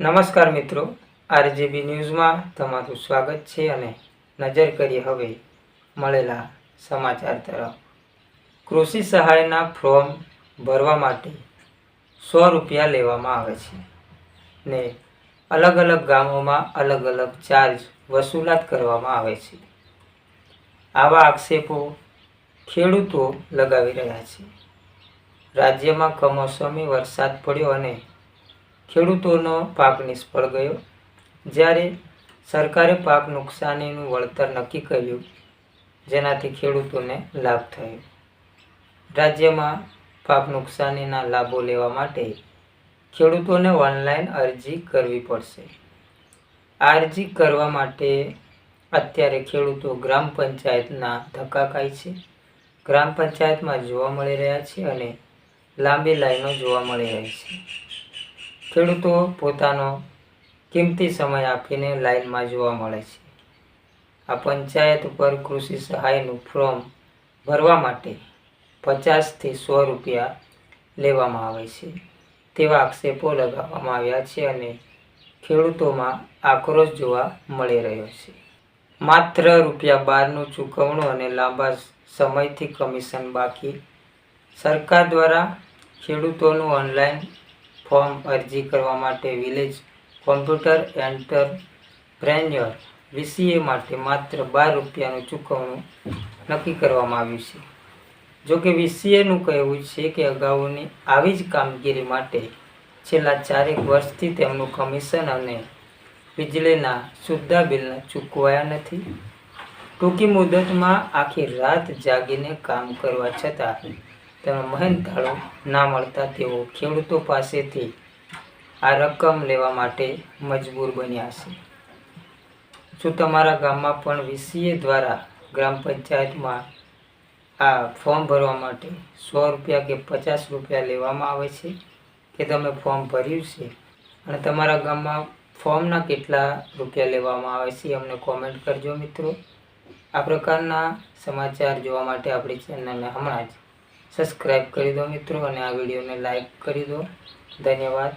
નમસ્કાર મિત્રો, આરજીબી ન્યૂઝમાં તમારું સ્વાગત છે અને નજર કરીએ હવે મળેલા સમાચાર તરફ. કૃષિ સહાયના ફોર્મ ભરવા માટે સો રૂપિયા લેવામાં આવે છે ને અલગ અલગ ગામોમાં અલગ અલગ ચાર્જ વસૂલાત કરવામાં આવે છે. આવા આક્ષેપો ખેડૂતો લગાવી રહ્યા છે. રાજ્યમાં કમોસમી વરસાદ પડ્યો અને ખેડૂતોનો પાક નિષ્ફળ ગયો. જ્યારે સરકારે પાક નુકસાનીનું વળતર નક્કી કર્યું, જેનાથી ખેડૂતોને લાભ થયો. રાજ્યમાં પાક નુકસાનીના લાભો લેવા માટે ખેડૂતોને ઓનલાઈન અરજી કરવી પડશે. અરજી કરવા માટે અત્યારે ખેડૂતો ગ્રામ પંચાયતના ધક્કા ખાય છે. ગ્રામ પંચાયતમાં જોવા મળી રહ્યા છે અને લાંબી લાઈનો જોવા મળી રહી છે. ખેડૂતો પોતાનો કિંમતી સમય આપીને લાઈનમાં જોવા મળે છે. આ પંચાયત ઉપર કૃષિ સહાયનું ફોર્મ ભરવા માટે પચાસથી સો રૂપિયા લેવામાં આવે છે. તેવા આક્ષેપો લગાવવામાં આવ્યા છે અને ખેડૂતોમાં આક્રોશ જોવા મળી રહ્યો છે. માત્ર રૂપિયા બારનું ચૂકવણું અને લાંબા સમયથી કમિશન બાકી સરકાર દ્વારા ખેડૂતોનું ઓનલાઈન ફોર્મ અરજી કરવા માટે વિલેજ કોમ્પ્યુટર એન્ટરપ્રેન્યોર વીસીએ માટે માત્ર બાર રૂપિયાનું ચૂકવણું નક્કી કરવામાં આવ્યું છે. જો કે વીસીએનું કહેવું છે કે અગાઉની આવી જ કામગીરી માટે છેલ્લા ચારેક વર્ષથી તેમનું કમિશન અને વીજળીના સુદ્ધા બિલને ચૂકવાયા નથી. ટૂંકી મુદતમાં આખી રાત જાગીને કામ કરવા છતાં તેનો મહેનતાળો ના મળતા તેઓ ખેડૂતો પાસેથી આ રકમ લેવા માટે મજબૂર બન્યા છે. શું તમારા ગામમાં પણ વીસીએ દ્વારા ગ્રામ પંચાયતમાં આ ફોર્મ ભરવા માટે સો રૂપિયા કે પચાસ રૂપિયા લેવામાં આવે છે કે તમે ફોર્મ ભર્યું છે? અને તમારા ગામમાં ફોર્મના કેટલા રૂપિયા લેવામાં આવે છે અમને કોમેન્ટ કરજો મિત્રો. આ પ્રકારના સમાચાર જોવા માટે આપણી ચેનલને હમણાં જ સબસ્ક્રાઈબ કરી દો મિત્રો અને આ વિડીયોને લાઈક કરી દો. ધન્યવાદ.